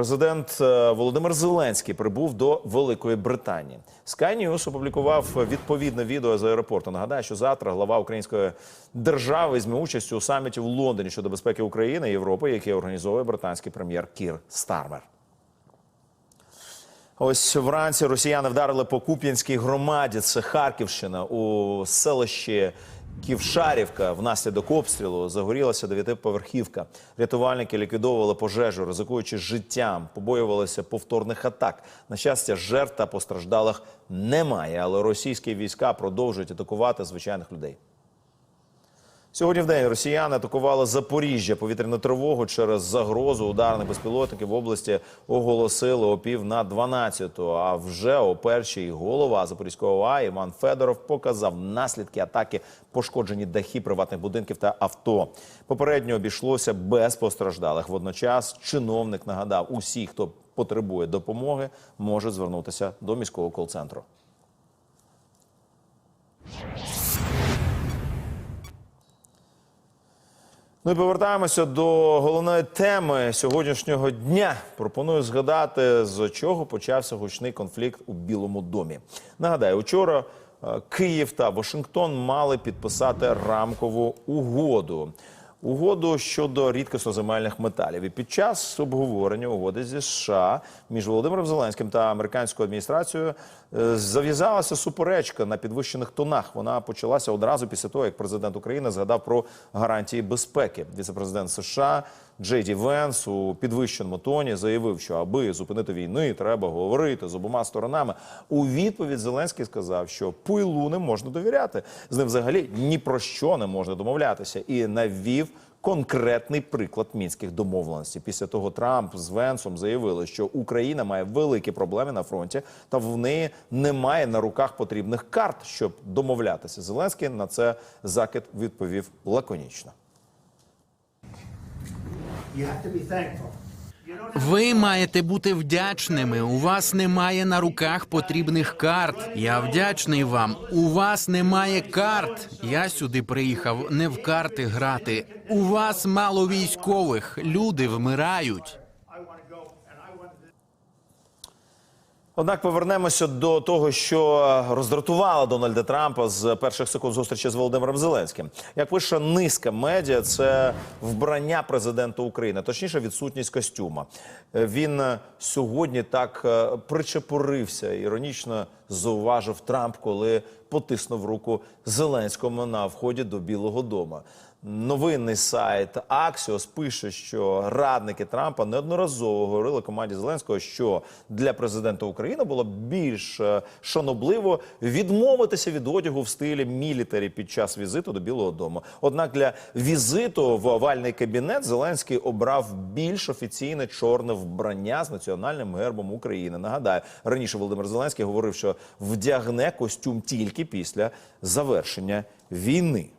Президент е, Володимир Зеленський прибув до Великої Британії. Sky News опублікував відповідне відео з аеропорту. Нагадаю, що завтра глава української держави візьме участь у саміті в Лондоні щодо безпеки України і Європи, який організовує британський прем'єр Кір Стармер. Ось вранці росіяни вдарили по Куп'янській громаді. Це Харківщина у селищі Ківшарівка. Внаслідок обстрілу загорілася дев'ятиповерхівка. Рятувальники ліквідовували пожежу, ризикуючи життям, побоювалися повторних атак. На щастя, жертв та постраждалих немає, але російські війська продовжують атакувати звичайних людей. Сьогодні в день росіяни атакували Запоріжжя. Повітряну тривогу через загрозу ударних безпілотників в області оголосили о пів на 12 А вже о першій голова Запорізького ОА Іван Федоров показав наслідки атаки, пошкоджені дахи приватних будинків та авто. Попередньо обійшлося без постраждалих. Водночас чиновник нагадав, усі, хто потребує допомоги, можуть звернутися до міського кол-центру. Ну і повертаємося до головної теми сьогоднішнього дня. Пропоную згадати, з чого почався гучний конфлікт у Білому домі. Нагадаю, учора е, Київ та Вашингтон мали підписати рамкову угоду. Угоду щодо рідкісноземельних металів. І під час обговорення угоди зі США між Володимиром Зеленським та американською адміністрацією е, зав'язалася суперечка на підвищених тонах. Вона почалася одразу після того, як президент України згадав про гарантії безпеки. Віцепрезидент США Джей Ді Венс у підвищеному тоні заявив, що аби зупинити війни, треба говорити з обома сторонами. У відповідь Зеленський сказав, що пуйлу не можна довіряти. З ним взагалі ні про що не можна домовлятися, і навів. Конкретний приклад мінських домовленостей. Після того Трамп з Венсом заявили, що Україна має великі проблеми на фронті, та в неї немає на руках потрібних карт, щоб домовлятися. Зеленський на це закид відповів лаконічно. You have to be thankful. Ви маєте бути вдячними. У вас немає на руках потрібних карт. Я вдячний вам. У вас немає карт. Я сюди приїхав не в карти грати. У вас мало військових. Люди вмирають. Однак повернемося до того, що роздратувало Дональда Трампа з перших секунд зустрічі з Володимиром Зеленським. Як пише низка медіа, це вбрання президента України, точніше, відсутність костюма. Він сьогодні так е, причепурився, іронічно зауважив Трамп, коли потиснув руку Зеленському на вході до Білого Дому. Новинний сайт Axios пише, що радники Трампа неодноразово говорили команді Зеленського, що для президента України було більш е, шанобливо відмовитися від одягу в стилі мілітарі під час візиту до Білого Дому. Однак для візиту в овальний кабінет Зеленський обрав більш офіційне чорне вбрання з національним гербом України. Нагадаю, раніше Володимир Зеленський говорив, що вдягне костюм тільки після завершення війни.